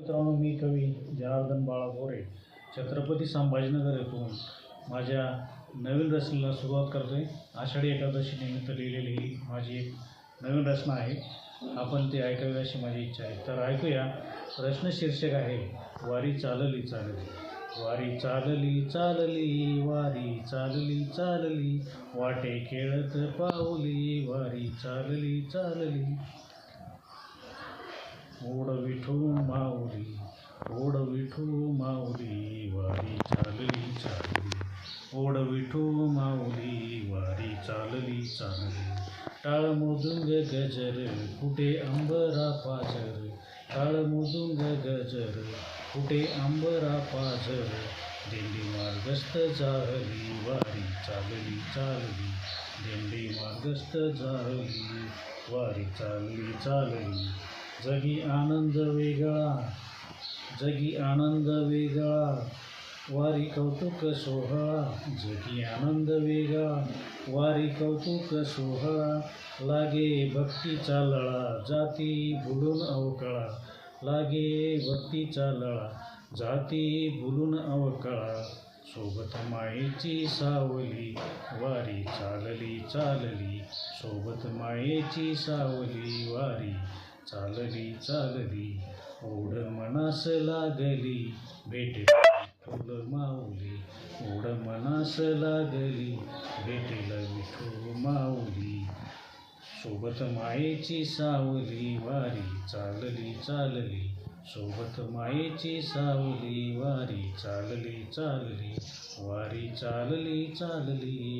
मित्रांनो मी कवी जनार्दन बाळा गोरे छत्रपती संभाजीनगर येथून माझ्या नवीन रचनेला सुरुवात करतो आहे आषाढी एकादशी निमित्त लिहिलेली ही माझी एक नवीन रचना आहे. आपण ते ऐकावी अशी माझी इच्छा आहे. तर ऐकूया. रचना शीर्षक आहे वारी चालली चालली. वारी चालली चालली वारी चालली चालली. वाटे खेळत पाऊली वारी चालली चालली. ओढ विठू माऊली ओढ विठू माऊली वारी चालली चालली. ओढ विठू माऊली वारी चालली चालली. टाळ मृदुंग गजर कुठे अंबरा पाजर टाळ मृदुंग गजर कुठे अंबरा पाजर दिंडी मार्गस्थ जाहली वारी चालली चालली. दिंडी मार्गस्थ जाहली वारी चालली चालली. जगी आनंद वेगळा जगी आनंद वेगळा वारी कौतुक सोहळा जगी आनंद वेगळा वारी कौतुक सोहळा लागे भक्तीचा लळा जाती भुलून अवकळा लागे भक्तीचा लळा जाती भुलून अवकळा सोबत मायेची सावली वारी चालली चालली सोबत मायेची सावली वारी चालली चालली ओढ मनास लागली. भेट फुल माऊली ओढ मनास लागली. भेटेल विठू माऊली. सोबत मायेची सावली वारी चालली चालली. सोबत मायेची सावली वारी चालली चालली. वारी चालली चालली.